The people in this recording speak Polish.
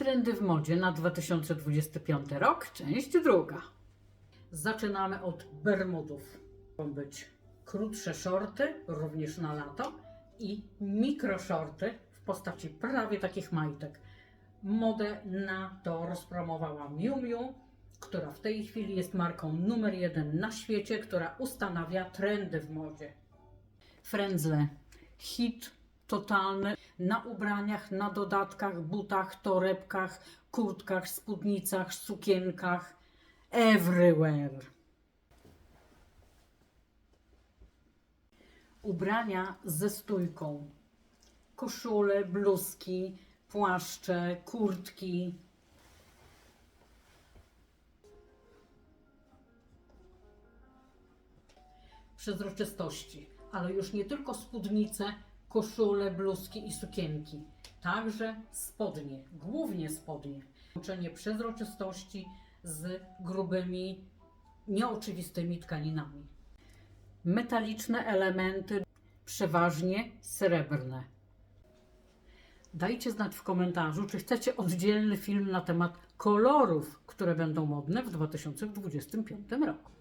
Trendy w modzie na 2025 rok, część druga. Zaczynamy od bermudów. Mogą być krótsze shorty, również na lato, i mikroshorty w postaci prawie takich majtek. Modę na to rozpromowała Miu Miu, która w tej chwili jest marką numer jeden na świecie, która ustanawia trendy w modzie. Frędzle. Hit totalny na ubraniach, na dodatkach, butach, torebkach, kurtkach, spódnicach, sukienkach. Everywhere. Ubrania ze stójką. Koszule, bluzki, płaszcze, kurtki. Przezroczystości, ale już nie tylko spódnice, koszule, bluzki i sukienki, także spodnie, głównie spodnie. Łączenie przezroczystości z grubymi, nieoczywistymi tkaninami. Metaliczne elementy, przeważnie srebrne. Dajcie znać w komentarzu, czy chcecie oddzielny film na temat kolorów, które będą modne w 2025 roku.